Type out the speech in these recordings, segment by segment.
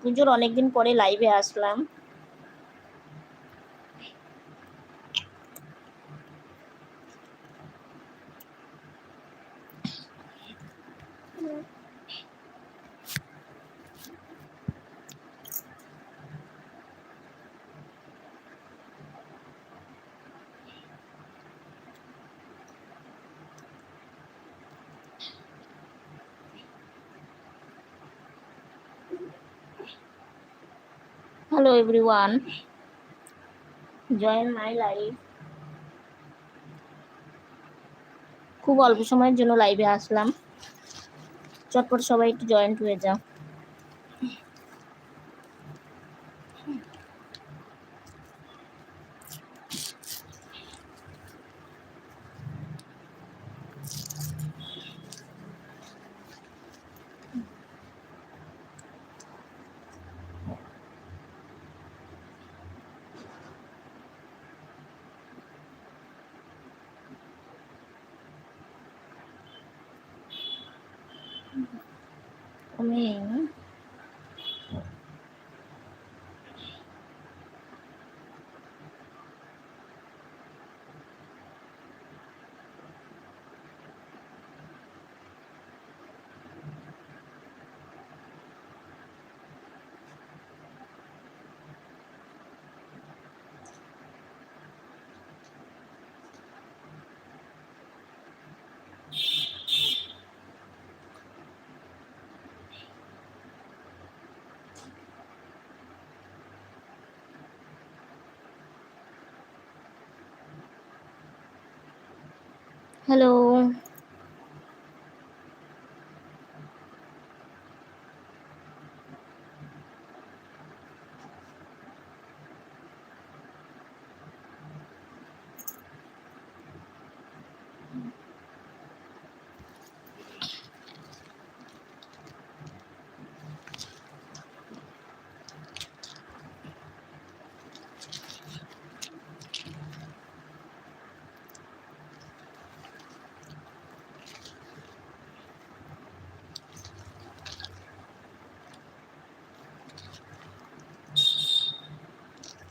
পুজোর অনেকদিন পরে লাইভে আসলাম। Hello everyone. Join my live খুব অল্প সময়ের জন্য লাইভে আসলাম। চটপট সবাই একটু জয়েন্ট হয়ে যাও। ผมเอง হ্যালো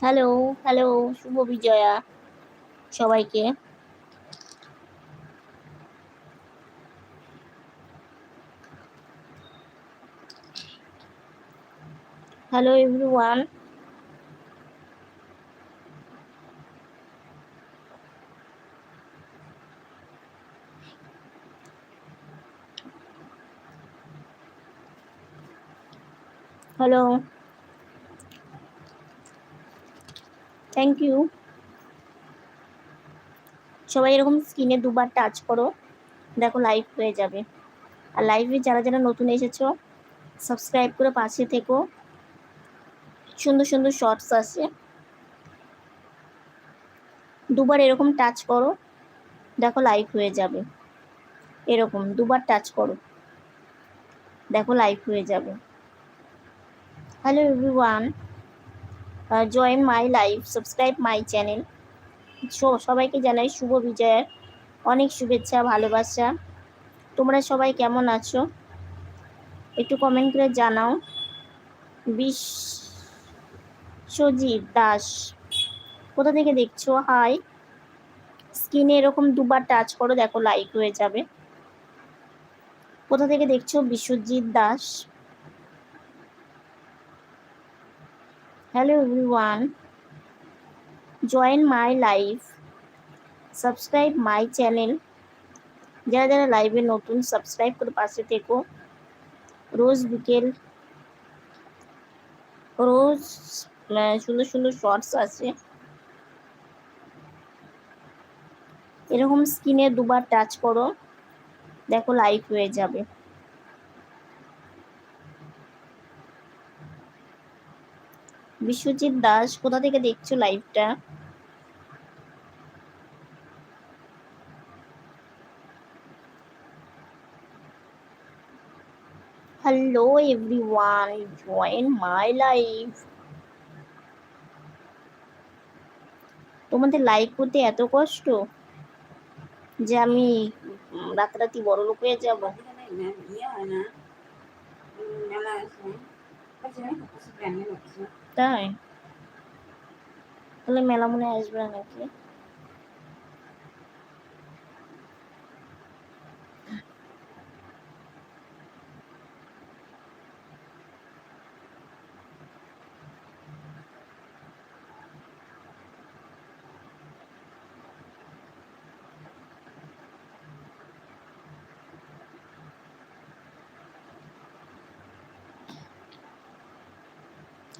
হ্যালো হ্যালো শুভ বিজয়া সবাইকে। Hello everyone hello thank you সবাই এরকম স্ক্রিনে দুবার টাচ করো, দেখো লাইভ হয়ে যাবে। আর লাইভে যারা যারা নতুন এসেছ সাবস্ক্রাইব করে পাশে থেকো। সুন্দর সুন্দর শর্টস আছে দুবার এরকম টাচ করো, দেখো লাইভ হয়ে যাবে। এরকম দুবার টাচ করো, দেখো লাইভ হয়ে যাবে। Hello everyone join my live subscribe my channel সবাইকে জানাই শুভ বিজয়ের অনেক শুভেচ্ছা, ভালোবাসা। তোমরা সবাই কেমন আছো? একটু কমেন্ট করে জানাও। বিশ্বজিৎ দাস, কোথা থেকে দেখছ? হাই স্ক্রিনে এরকম দুবার টাচ করো, দেখো লাইক হয়ে যাবে। কোথা থেকে দেখছ? Biswajit Das. Hello, everyone. Join my live subscribe my channel যারা যারা লাইভে নতুন সাবস্ক্রাইব করে পাশে থেকো। রোজ বিকেল, রোজ সুন্দর সুন্দর শর্টস আছে। এরকম স্ক্রিনে দুবার টাচ করো। দেখো লাইভ হয়ে যাবে। বিশ্বজিৎ দাস, কোথা থেকে দেখছ লাইভটা hello everyone join my live তোমাদের লাইক করতে এত কষ্ট যে আমি রাতারাতি বড় লোক হয়ে যাব? ইয়ে হয় না। মেলা আছে। তাই? তাহলে মেলা মনে আসবে নাকি?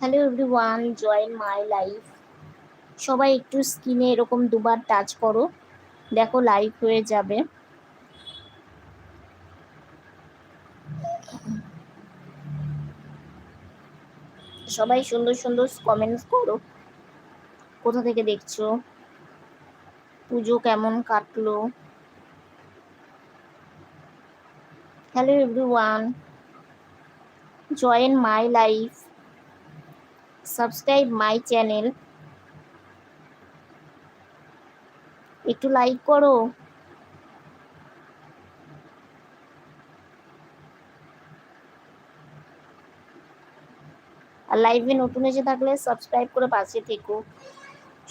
Hello everyone join my life সবাই একটু স্কিনে এরকম দুবার টাচ করো। দেখো লাইভ হয়ে যাবে। সবাই সুন্দর সুন্দর কমেন্টস করো। কোথা থেকে দেখছ? পুজো কেমন কাটলো? Hello everyone join my life subscribe my channel একটু লাইক করো। আর লাইভে নতুন এসে থাকলে সাবস্ক্রাইব করে পাশে থেকো।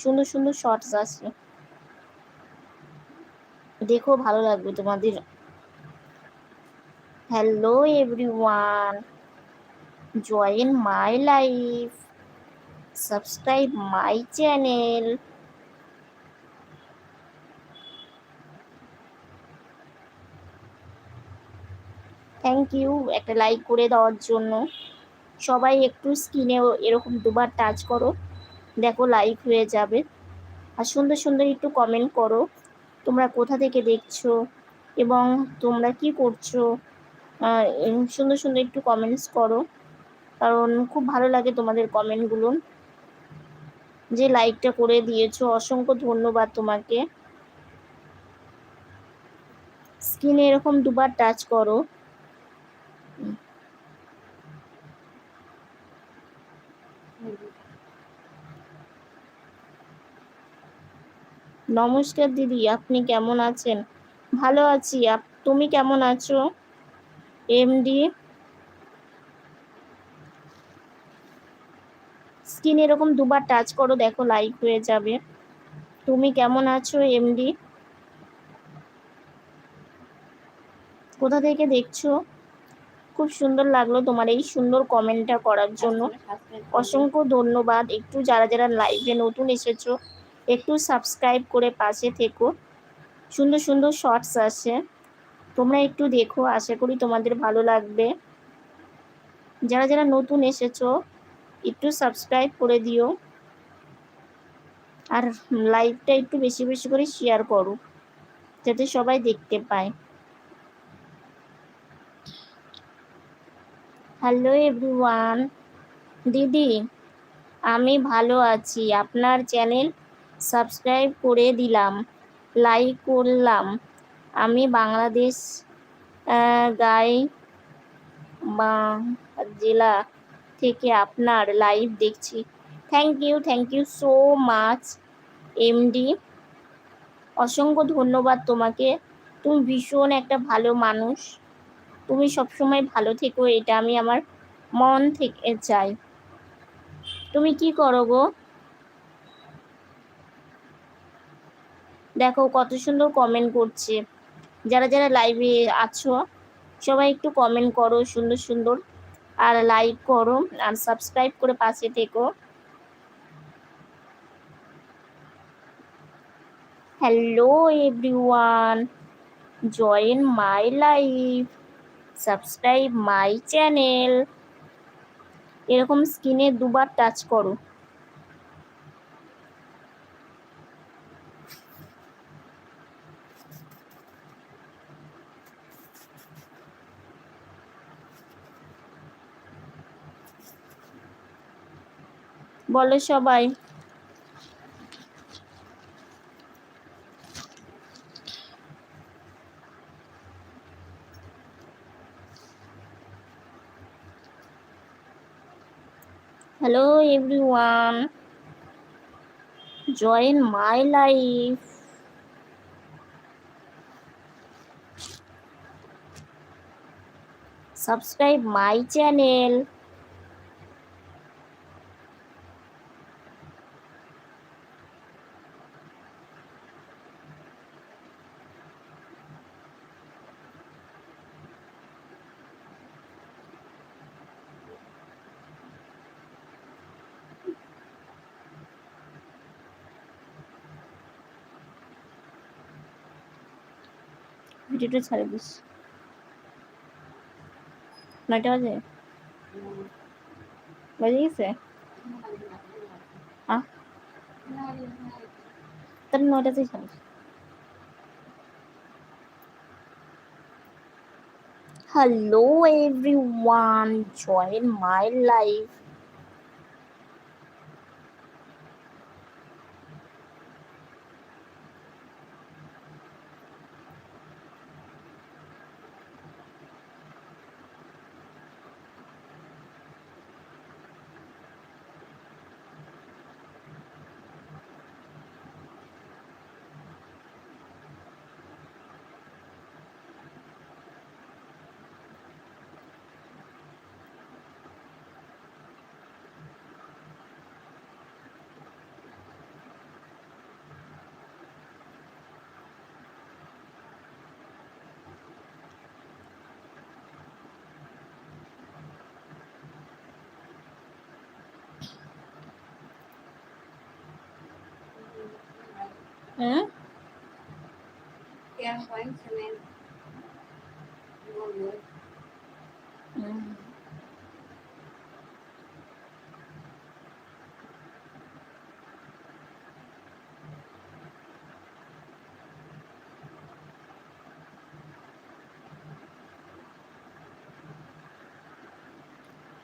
সুন্দর সুন্দর শর্টস আছে দেখো, ভালো লাগবে তোমাদের। Hello everyone join my life subscribe my channel thank you একটা লাইক করে দেওয়ার জন্য। সবাই একটু স্ক্রিনে এরকম দুবার টাচ করো। দেখো লাইভ হয়ে যাবে। আর সুন্দর সুন্দর একটু কমেন্ট করো। তোমরা কোথা থেকে দেখছ? এবং তোমরা কি করছ? সুন্দর সুন্দর একটু কমেন্টস করো। কারণ খুব ভালো লাগে তোমাদের কমেন্টগুলো যে লাইকটা করে দিয়েছ, অসংখ্য ধন্যবাদ তোমাকে। স্ক্রিনে এরকম দুবার টাচ করো। নমস্কার দিদি, আপনি কেমন আছেন? ভালো আছি। তুমি কেমন আছো? এমডি স্ক্রিন এরকম দুবার টাচ করো দেখো লাইক হয়ে যাবে। তুমি কেমন আছো এমডি কোথা থেকে দেখছ? খুব সুন্দর লাগল তোমার এই সুন্দর কমেন্টটা করার জন্য। অসংখ্য ধন্যবাদ। একটু যারা যারা লাইভে নতুন এসেছ একটু সাবস্ক্রাইব করে পাশে থেকো। সুন্দর সুন্দর শর্টস আছে তোমরা একটু দেখো আশা করি তোমাদের ভালো লাগবে। যারা যারা নতুন এসেছ একটু সাবস্ক্রাইব করে দিও। আর লাইভটা একটু বেশি বেশি করে শেয়ার করো, যাতে সবাই দেখতে পায়। হ্যালো এভরিওয়ান দিদি, আমি ভালো আছি। আপনার চ্যানেল সাবস্ক্রাইব করে দিলাম লাইক করলাম। আমি বাংলাদেশ গাই, বা, জেলা থেকে আপনার লাইভ দেখছি। Thank you thank you so much MD অসংখ্য ধন্যবাদ তোমাকে। তুমি ভীষণ একটা ভালো মানুষ। তুমি সবসময় ভালো থেকো, এটা আমি আমার মন থেকে চাই। তুমি কি করো গো? দেখো, কত সুন্দর কমেন্ট করছে। যারা যারা লাইভে আছো, সবাই একটু কমেন্ট করো, সুন্দর সুন্দর। আর লাইক করো আর সাবস্ক্রাইব করে পাশে থেকো। Hello everyone join my life subscribe my channel এরকম স্ক্রিনে দুবার টাচ করো। বলো সবাই। Hello everyone join my life subscribe my channel ভিডিওটা ছাড়ে দিস নয়টা বাজে? বাজে গেছে? তাহলে নয়টাতেই ছাড়িস Hello everyone, join my life. হুম।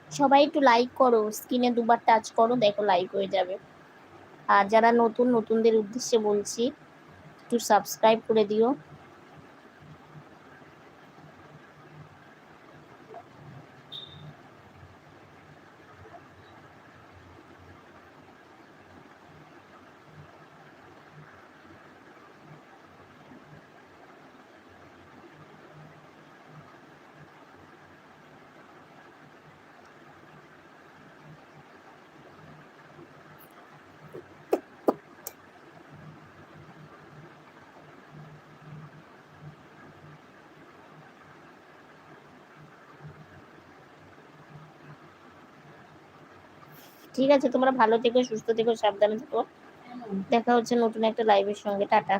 সবাই একটু লাইক করো স্ক্রিনে দুবার টাচ করো দেখো লাইক হয়ে যাবে। আর যারা নতুন নতুনদের উদ্দেশ্যে বলছি একটু সাবস্ক্রাইব করে দিও। ঠিক আছে, তোমরা ভালো থেকো, সুস্থ থেকো, সাবধানে থেকো। দেখা হচ্ছে নতুন একটা লাইভের সঙ্গে। টাটা।